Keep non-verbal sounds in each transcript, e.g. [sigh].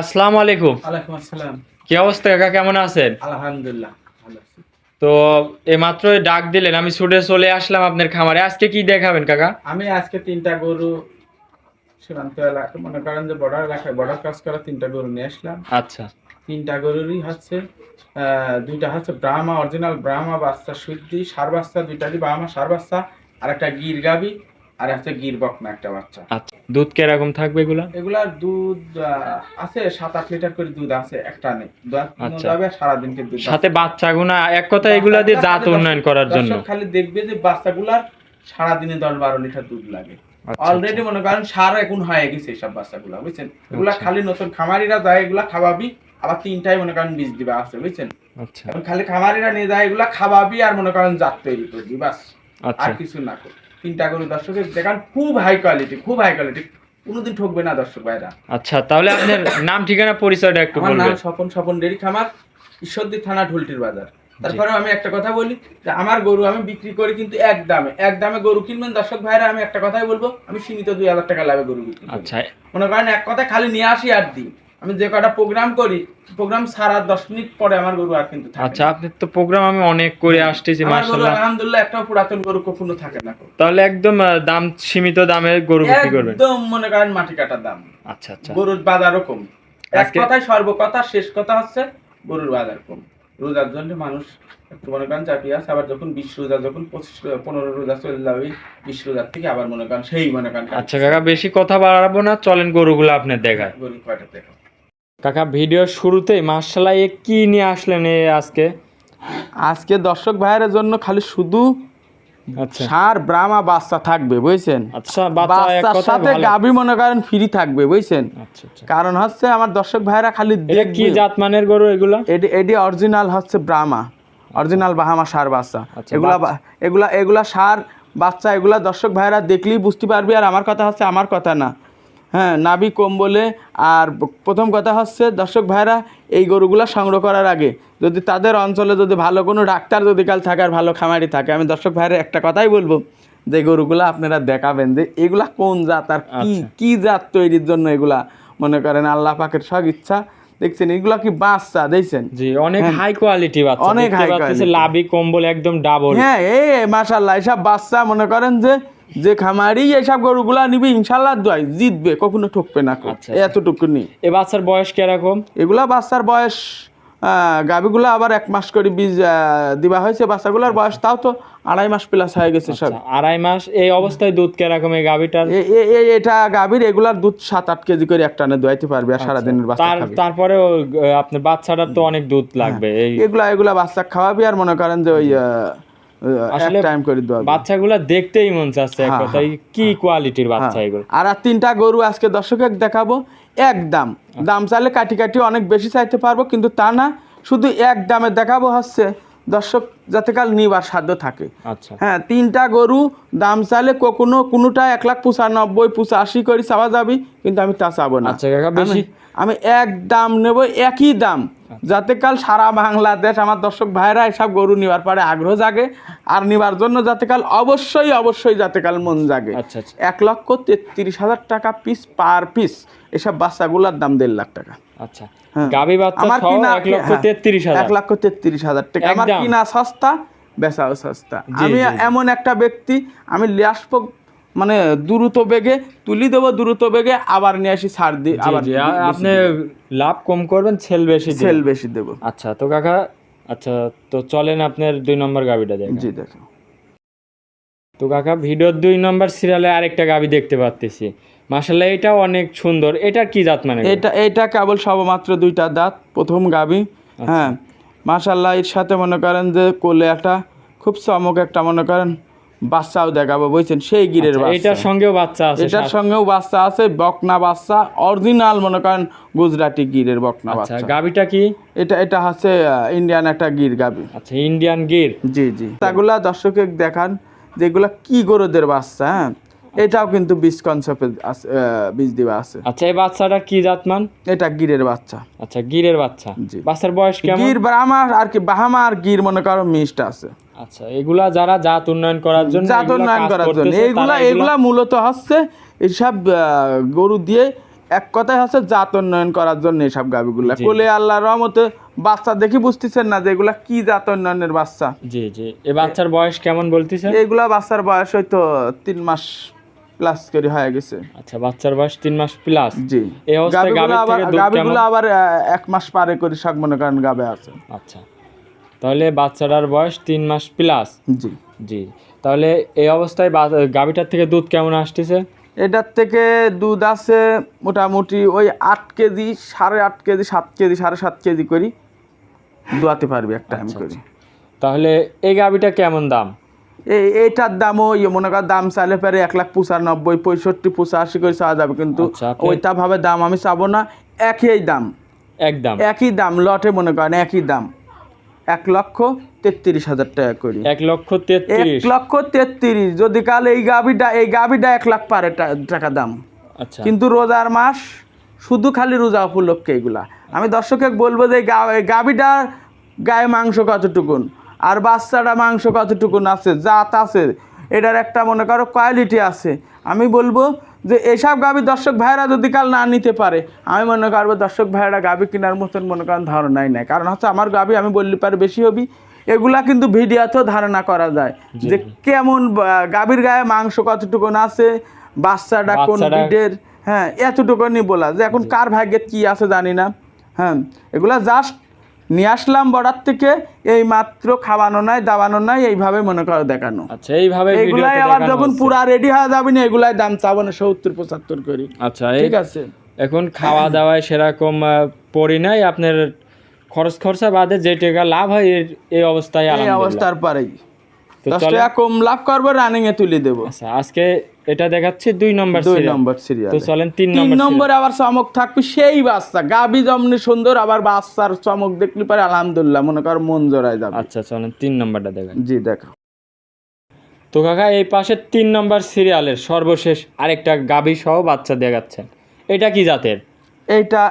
আসসালামু আলাইকুম। ওয়ালাইকুম আসসালাম। কি অবস্থা কাকা কেমন আছেন? আলহামদুলিল্লাহ তো এইমাত্র ডাক দিলেন আমি ছুটে চলে আসলাম আপনার খামারে। আজকে কি দেখাবেন কাকা? আমি আজকে তিনটা গরু সীমান্ত এলাকা মনে করেন যে বর্ডার এলাকায় বর্ডার ক্রস করা তিনটা গরু নিয়ে আসলাম। আচ্ছা। তিনটা গরুরই হচ্ছে দুইটা হচ্ছে ব্রাহ্মা অরিজিনাল ব্রাহ্মা বাচ্চা শুদ্ধি সার বাচ্চা দুইটারই ব্রাহ্মা সার বাচ্চা আর একটা গির গাবি। আর একটা গির বকনা একটা বাচ্চা। আচ্ছা দুধ কীরকম থাকবে এগুলা? এগুলার দুধ আছে সাত আট লিটার করে দুধ আছে একটা নেই। আচ্ছা। যাবে সারাদিনকে দুধ সাথে বাচ্চাগুনা এক কথা এগুলা দিয়ে জাত উন্নয়ন করার জন্য। খালি দেখবে যে বাচ্চাগুলার সারাদিনে দশ বারো লিটার দুধ লাগে। আচ্ছা, অলরেডি মনে করেন সার এখন হয়ে গেছে এইসব বাচ্চাগুলা বুঝছেন? এগুলা আচ্ছা। খালি নতুন খামারিরা যায় এগুলা খাওয়াবি আবার তিনটাই মনে করেন বীজ দিবা আছে বুঝছেন? আচ্ছা। খালি খামারিরা নিয়ে যায় এগুলা খাওয়াবি আর মনে করেন জাত তৈরি করবি বাস। আচ্ছা। আর কিছু না কর তিনটা গরু দর্শকের দেখান খুব হাই কোয়ালিটি খুব হাই কোয়ালিটি কোনোদিন ঠকবে না দর্শক ভাইরা। আচ্ছা তাহলে আপনার [coughs] নাম ঠিকানা পরিচয়টা একটু আমার নাম বলবেন স্বপন স্বপন ডেরি খামার ঈশ্বরদী থানা ঢুলটির বাজার। তারপরে আমি একটা কথা বলি যে আমার গরু আমি বিক্রি করি কিন্তু এক দামে। এক দামে গরু কিনবেন দর্শক ভাইরা আমি একটা কথাই বলব আমি সীমিত দুই হাজার টাকা লাভে গরু বিক্রি করি। আচ্ছা। মনে করেন এক কথা খালি নিয়ে আসি আর দিই। আমি যে কটা প্রোগ্রাম করি প্রোগ্রাম সারা দশ মিনিট পরে আমার গরু আর কিন্তু থাকে আচ্ছা না। আপনার তো প্রোগ্রাম আমি অনেক করে আসতেছি মার্শাল্লাহ আলহামদুলিল্লাহ একটা পুরাতন গরু কখনো থাকে না। তাহলে একদম দাম সীমিত দামে গরু বিক্রি করবেন? একদম মনে করেন মাটি কাটার দাম। আচ্ছা আচ্ছা। গরুর বাজারও কম। এক কথায় সর্বকথা শেষ কথা হচ্ছে গরুর বাজার কম। রোজার জন্য মানুষ একটু মনে করেন চাপিয়ে আছে। আবার যখন বিশ রোজা যখন পঁচিশ পনেরো রোজা চলে যাবে বিশ রোজার থেকে আবার মনে করেন সেই মনে করেন আচ্ছা কাকা বেশি কথা বাড়াবো না। চলেন গরুগুলো আপনার দেখায়। গরু কয়টা দেখো কাকা ভিডিওর শুরুতেই মার্শাল্লাহ এ কি নিয়ে আসলেন এ আজকে? আজকে দর্শক ভাইয়ের জন্য খালি শুধু আচ্ছা। সার ব্রাহ্মা বাচ্চা থাকবে বুঝছেন? আচ্ছা বাচ্চার সাথে গাবি মনে করেন ফ্রি থাকবে বুঝছেন? আচ্ছা কারণ হচ্ছে আমার দর্শক ভাইরা খালি এটা কি জাত মানের গরু এগুলা? এডি এডি অরিজিনাল হচ্ছে ব্রাহ্মা। অরিজিনাল বাহামা সার বাচ্চা। এগুলা এগুলা এগুলা সার বাচ্চা এগুলা দর্শক ভাইরা দেখলেই বুঝতে পারবি। আর আমার কথা হচ্ছে আমার কথা না। হ্যাঁ নাবি কম বলে। আর প্রথম কথা হচ্ছে দর্শক ভাইরা এই গরুগুলা সংগ্রহ করার আগে যদি তাদের অঞ্চলে যদি ভালো কোনো ডাক্তার যদি কাল থাকে আর ভালো খামারি থাকে আমি দর্শক ভাইরা একটা কথাই বলব যে গরুগুলা আপনারা দেখাবেন যে এগুলা কোন জাত আর কি আচ্ছা। কি জাত তৈরির জন্য এগুলা মনে করেন আল্লাহ পাকের সব ইচ্ছা। দেখছেন এগুলা কি বাচ্চা দেখছেন? জি অনেক হাই কোয়ালিটি বাচ্চা হ্যাঁ। অনেক হাই কোয়ালিটি লাভি কম্বল একদম ডাবল হ্যাঁ এই মাশাল্লাহ এসব বাচ্চা মনে করেন যে যে খামারি এইসব গরুগুলা নিবে ইনশাল্লাহ দোয়াই জিতবে কখনো ঠকবে না আচ্ছা, আচ্ছা। এতটুকু নি এ বাচ্চার বয়স কীরকম? এগুলা বাচ্চার বয়স গাভীগুলা আবার এক মাস করে বীজ দিবা হয়েছে বাচ্চাগুলার বয়স তাও তো আড়াই মাস প্লাস হয়ে গেছে সব। আচ্ছা, আড়াই মাস এই অবস্থায় দুধ কীরকম এই গাভিটার? এটা গাভীর এগুলার দুধ সাত আট কেজি করে একটা টানে দোয়াইতে পারবে আর সারাদিনের বাচ্চা তারপরে আপনার বাচ্চাটার তো অনেক দুধ লাগবে এগুলা এগুলা বাচ্চা খাওয়াবি আর মনে করেন যে ওই আসলে টাইম করে দেওয়া বাচ্চাগুলো দেখতেই মন চাচ্ছে এক হ্যাঁ, কথায় কি কোয়ালিটির বাচ্চা এগুলো? আর আর তিনটা গরু আজকে দর্শকের দেখাবো। এক দাম। দাম চাইলে কাটি কাটি অনেক বেশি চাইতে পারব কিন্তু তা না শুধু এক দামে দেখাবো হচ্ছে দর্শক যাতে কাল নিবার সাধ্য থাকে। আচ্ছা। হ্যাঁ তিনটা গরু দাম চাইলে কখনো কোনোটা এক লাখ পঁচানব্বই পঁচাশি করে চাওয়া যাবে কিন্তু আমি তা চাবো না। আচ্ছা আমি- এক দাম নেব একই দাম। যাতে কাল সারা বাংলাদেশ আমার দর্শক ভাইরা এসব গরু নেওয়ার পরে আগ্রহ জাগে আর নেওয়ার জন্য যাতে কাল অবশ্যই অবশ্যই যাতে কাল মন জাগে। আচ্ছা আচ্ছা। এক লক্ষ তেত্রিশ হাজার টাকা পিস পার পিস এসব বাচ্চাগুলোর দাম দেড় লাখ টাকা। আচ্ছা। হ্যাঁ। গাভি বাচ্চা আমার কিনা এক লক্ষ হ্যাঁ, তেত্রিশ হাজার। এক লক্ষ তেত্রিশ হাজার। টাকা আমার। কিনা সস্তা বেচাও সস্তা। আমি। এমন একটা ব্যক্তি আমি লিয়াসপ মানে দ্রুত বেগে তুলি দেবো দ্রুত বেগে আবার নিয়ে আসি ছাড় দিই আবার আপনি লাভ কম করবেন সেল বেশি। সেল বেশি দেবো। আচ্ছা তো কাকা আচ্ছা তো চলেন আপনার দুই নম্বর গাবিটা দেখেন। জি দেখো তো কাকা ভিডিওর দুই নম্বর সিরিয়ালে আরেকটা গাবি দেখতে পাচ্তেছি মাসাল্লাহ এটাও অনেক সুন্দর। এটার কি জাত মানে এটা এটা কেবল সবমাত্র দুইটা দাঁত প্রথম গাবি। আচ্ছা। হ্যাঁ মাশাল্লাহ এর সাথে মনে করেন যে কোলে একটা খুব চমক একটা মনে করেন বাচ্চাও দেখাবো বুঝছেন? সেই গিরের আচ্ছা, বাচ্চা। এটার সঙ্গেও বাচ্চা আছে এটার সঙ্গেও বাচ্চা আছে বকনা বাচ্চা অরিজিনাল মনে করেন গুজরাটি গিরের বকনা আচ্ছা বাচ্চা। গাবিটা কি? এটা এটা হচ্ছে ইন্ডিয়ান একটা গির গাবি। আচ্ছা ইন্ডিয়ান গির। জি জি। তাগুলা দর্শকে দেখান যেগুলা কি গরুদের বাচ্চা হ্যাঁ? এটাও কিন্তু বীজ কনসেপ্টে বীজ দিবা আছে। আচ্ছা এই বাচ্চাটা কি জাতমান? এটা গিরের বাচ্চা। আচ্ছা গিরের বাচ্চা। জি। বাচ্চার বয়স কেমন? গির ব্রাহ্মা আর কি বাহামা আর গির মনে করো মিষ্ট আছে। আচ্ছা এগুলা যারা জাত উন্নয়ন করার জন্য জাত উন্নয়ন করার জন্য। এইগুলা এগুলা- এগুলা মূলত হচ্ছে এইসব আহ, গরু দিয়ে এক কথায় হচ্ছে জাত উন্নয়ন করার জন্য এইসব গাবিগুলো। কোলে আল্লাহর রহমতে বাচ্চা দেখি বুঝতেছেন না যে এগুলা কি জাত উন্নয়নের বাচ্চা? জি জি। এ বাচ্চার বয়স কেমন বলতেছেন? এইগুলা বাচ্চার বয়স হয়তো তিন মাস প্লাস করে হয়ে গেছে। আচ্ছা বাচ্চার বয়স তিন মাস প্লাস জি। এই অবস্থায় গাভীর আবার থেকে দুধ গাবিগুলো কেমন? আবার আহ, এক মাস পারে করে সব মনে করেন গাবে আছে। আচ্ছা। তাহলে বাচ্চাটার বয়স তিন মাস প্লাস জি। জি। তাহলে এই অবস্থায় বা- গাভীটার থেকে দুধ কেমন আসতেছে? এটার থেকে দুধ আছে মোটামুটি ওই আট কেজি সাড়ে আট কেজি সাত কেজি সাড়ে সাত কেজি করি। দোয়াতে পারবি এক টাইম আচ্ছা, করি। তাহলে এই গাভীটা কেমন দাম? এই এইটার দামও ইয়ে মনে কর দাম চাইলে পারে এক লাখ পঁচানব্বই পঁয়ষট্টি পঁচাশি করে চাওয়া যাবে। কিন্তু আচ্ছা, ওইটা ভাবে দাম আমি চাবো না একই দাম। একদম একই দাম লটে মনে করেন একই দাম। এক লক্ষ তেত্রিশ হাজার টাকা করি। এক লক্ষ তেত্রিশ। লক্ষ তেত্রিশ যদি কাল এই গাবিটা এই গাবিটা এক লাখ পারে টাকা দাম। আচ্ছা। কিন্তু রোজার মাস শুধু খালি রোজা উপলক্ষে এগুলা। আমি দর্শকে বলব যে গা- এই গাবিটার গায়ে মাংস কতটুকুন আর বাচ্চাটা মাংস কতটুকুন আছে জাত আছে এটার একটা মনে করো কোয়ালিটি আছে। আমি বলব যে এসব গাবি দর্শক ভাইরা যদি কাল না নিতে পারে আমি মনে করব দর্শক ভাইরা গাবি কেনার মতন মনে করেন ধারণাই নাই। কারণ হচ্ছে আমার গাবি আমি বললি পারে বেশি হবি। এগুলা কিন্তু ভিডিওতেও ধারণা করা যায় যে কেমন গাভীর গায়ে মাংস কতটুকুন আছে বাচ্চাটা কোন ব্রিডের হ্যাঁ এতটুকুনি বলা। যে এখন কার ভাগ্যে কি আছে জানি না হ্যাঁ। এগুলা জাস্ট নিয়ে আসলাম বর্ডার থেকে এই মাত্র খাওয়ানো নাই দাওয়ানো নাই এইভাবে মনে করো দেখানো। আচ্ছা এইভাবে এগুলাই আবার যখন। পুরা রেডি হয়ে যাবে না এগুলাই দাম চাবো না সত্তর পঁচাত্তর করি। আচ্ছা ঠিক আছে? এখন খাওয়া দাওয়ায় সেরকম পড়ি নাই আপনার খরচ খরচা বাদে যে টাকা লাভ হয় এই অবস্থায় এই অবস্থার পরেই। দশ টাকা কম লাভ করব রানিং এ তুলে দেবো। আচ্ছা আজকে এটা দেখাচ্ছে দুই নম্বর দুই নম্বর সিরিয়াল তো চলেন তিন তিন নম্বর নম্বর আবার চমক থাকবে সেই বাচ্চা। গাবি জমনি সুন্দর আবার বাচ্চার চমক দেখলে পারে আলহামদুলিল্লাহ মনে কর মন জড়ায় যাবে। আচ্ছা চলেন তিন নম্বরটা দেখেন জি দেখো। তো কাকা এই পাশে তিন নম্বর সিরিয়ালের সর্বশেষ আরেকটা গাভী সহ বাচ্চা দেখাচ্ছেন। এটা কি জাতের? এইটা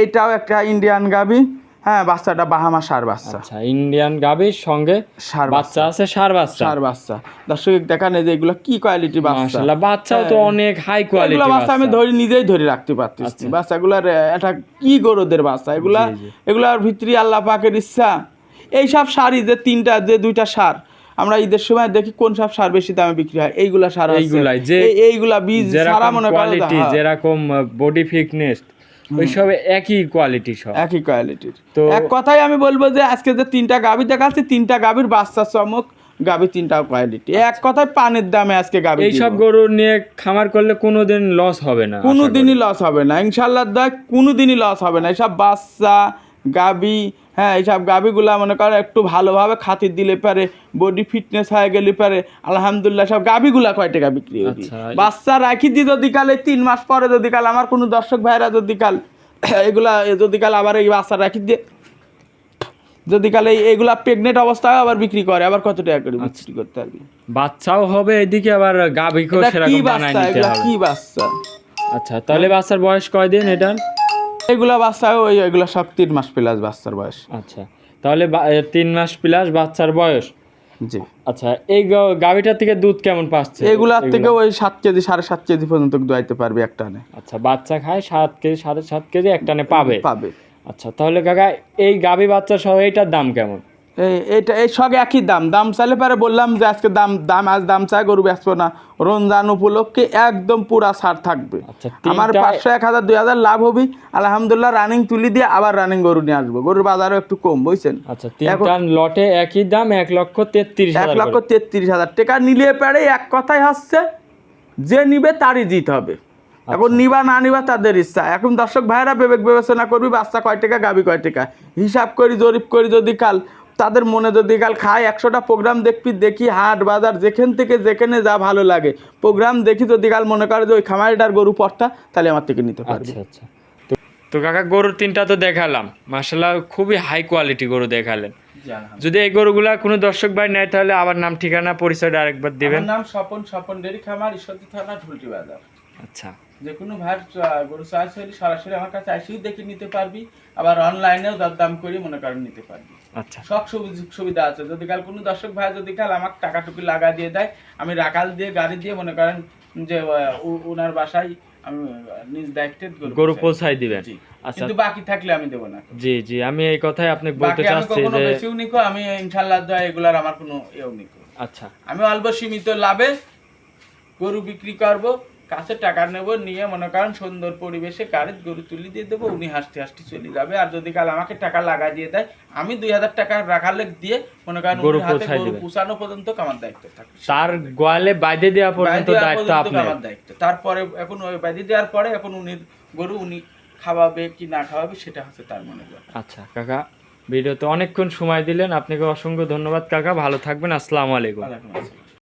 এইটাও একটা ইন্ডিয়ান গাবি। হ্যাঁ বাচ্চাটা বাহামা সার বাচ্চা। আচ্ছা ইন্ডিয়ান গাভীর সঙ্গে সার বাচ্চা আছে সার বাচ্চা। সার বাচ্চা। দর্শক দেখান যে এগুলো কি কোয়ালিটি বাচ্চা। বাচ্চাও তো অনেক হাই এগুলো কোয়ালিটি বাচ্চা আমি ধরে নিজেই ধরে রাখতে পারতেছি। আচ্ছা। বাচ্চাগুলার এটা কি গরুদের বাচ্চা? এগুলা। এগুলার ভিতরে আল্লাহ পাকের ইচ্ছা। এই সব সারই যে তিনটা যে দুইটা সার। আমরা ঈদের সময় দেখি কোন সব সার বেশি দামে বিক্রি হয়। এইগুলা সার এইগুলাই যে- এইগুলা বীজ সারা মনে করো কোয়ালিটি হ্যাঁ, যেরকম বডি ফিটনেস ওইসব একই কোয়ালিটি সব। একই কোয়ালিটির তো- এক কথাই আমি বলব যে আজকে যে তিনটা গাভি দেখাচ্ছি তিনটা গাভির বাচ্চা চমক গাভি তিনটা কোয়ালিটি এক কথায় পানের দামে আজকে গাভি এইসব গরু নিয়ে খামার করলে কোনোদিন লস হবে না। কোনোদিনই লস হবে না। ইনশাল্লাহ দেখ কোনোদিনই লস হবে না। এসব বাচ্চা গাবি হ্যাঁ এইসব গাবিগুলা মনে করো একটু ভালোভাবে খাতির দিলে পারে বডি ফিটনেস হয়ে গেলে পারে আলহামদুলিল্লাহ সব গাবিগুলা কয় টাকা বিক্রি হবে আচ্ছা। বাচ্চা রাখি দি যদি কাল তিন মাস পরে যদি কাল আমার কোনো দর্শক ভাইরা যদি কাল এগুলা যদি কাল আবার এই বাচ্চা রাখি দিয়ে যদি কাল এগুলা প্রেগনেন্ট অবস্থায় আবার বিক্রি করে আবার কত টাকা করে বিক্রি করতে পারবি? বাচ্চাও হবে এদিকে আবার গাভীকেও সেরকম বাচ্চা? নিতে হবে। কি বাচ্চা? আচ্ছা তাহলে বাচ্চার বয়স কয়দিন এটার? এগুলা বাচ্চা ওই এগুলা সব তিন মাস প্লাস বাচ্চার বয়স। আচ্ছা তাহলে তিন মাস প্লাস বাচ্চার বয়স? জি। আচ্ছা এই গাভিটার থেকে দুধ কেমন পাচ্ছে? এগুলার এগুলো? থেকে ওই সাত কেজি সাড়ে সাত কেজি পর্যন্ত দোয়াইতে পারবে একটানে আচ্ছা বাচ্চা খায় সাত কেজি সাড়ে সাত কেজি একটানে পাবে? পাবে। আচ্ছা তাহলে কাকা এই গাভি বাচ্চা সহ এইটার দাম কেমন? এই এইটা এই সব একই দাম। দাম চাইলে পারে বললাম যে আজকে দাম দাম আজ দাম চাই গরু বেচবো না। রমজান উপলক্ষে একদম পুরা ছাড় থাকবে। আচ্ছা, আমার পাঁচশো এক হাজার দুই হাজার লাভ হবে। আলহামদুলিল্লাহ রানিং তুলি দিয়ে আবার রানিং গরু নিয়ে আসব। গরুর বাজারও একটু কম বুঝছেন? আচ্ছা লটে একই দাম এক লক্ষ তেত্রিশ এক লক্ষ তেত্রিশ হাজার। টাকা নিলে পারে এক কথাই হচ্ছে যে নিবে তারই জিত হবে। এখন নিবা না নিবা তাদের ইচ্ছা। এখন দর্শক ভাইরা বিবেক বিবেচনা করবি বাচ্চা কয় টাকা গাবি কয় টাকা। হিসাব করি জরিপ করি যদি কাল তাদের মনে যদি কাল খায় একশোটা প্রোগ্রাম দেখবি দেখি হাট বাজার যেখান থেকে যেখানে যা ভালো লাগে। প্রোগ্রাম দেখি যদি কাল মনে করে যে ওই খামারিটার গরু পড়তা তাহলে আমার থেকে নিতে পারবে। আচ্ছা আচ্ছা। তো- তো কাকা গরুর তিনটা তো দেখালাম। মাসাল্লাহ খুবই হাই কোয়ালিটি গরু দেখালেন। যদি এই গরুগুলা কোনো দর্শক ভাই নেয় তাহলে আবার নাম ঠিকানা পরিচয়টা আরেকবার দেবেন। নাম স্বপন স্বপন ডেরি খামার ঈশ্বরদী থানা ঢুলটি বাজার আচ্ছা। যে কোনো আহ, গরু চাষ হলে সরাসরি আমার কাছে আসেও দেখে নিতে পারবি। আবার অনলাইনেও দরদাম করে মনে করেন নিতে পারবি। আচ্ছা। সব সুবিধা সুবিধা আছে। যদি কাল কোনো দর্শক ভাই যদি কাল আমাকে টাকা টুকি লাগা দিয়ে দেয় আমি রাকাল দিয়ে গাড়ি দিয়ে মনে করেন যে উনার বাসায় আমি নিজ দায়িত্বে গরু পৌঁছাই। দিবেন। আচ্ছা। কিন্তু বাকি থাকলে আমি দেবো না। জি জি আমি এই কথাই আপনাকে বলতে চাচ্ছি যে বেশিও নিকো আমি ইনশাল্লাহ দোয়া এগুলার আমার কোনো এও নিকো আচ্ছা। আমি অল্প সীমিত লাভে গরু বিক্রি করব। কাছে টাকা নেব নিয়ে মনে করেন সুন্দর পরিবেশে গাড়ির গরু তুলি দিয়ে দেবো উনি হাসতে হাসতে চলে যাবে। আর যদি কাল আমাকে টাকা লাগা দিয়ে দেয় আমি দুই হাজার টাকা রাখার লেগ দিয়ে মনে করেন গরু হাতে গরু পুষানো পর্যন্ত আমার দায়িত্ব থাকে তার গোয়ালে বাইদে দেওয়া পর্যন্ত দায়িত্ব আমার দায়িত্ব। তারপরে এখন ওই বাইরে দেওয়ার পরে এখন উনি গরু উনি খাওয়াবে কি না খাওয়াবে সেটা হচ্ছে তার মনে আচ্ছা কাকা ভিডিওতে অনেকক্ষণ সময় দিলেন। আপনাকে অসংখ্য ধন্যবাদ কাকা। ভালো থাকবেন। আসসালামু আলাইকুম।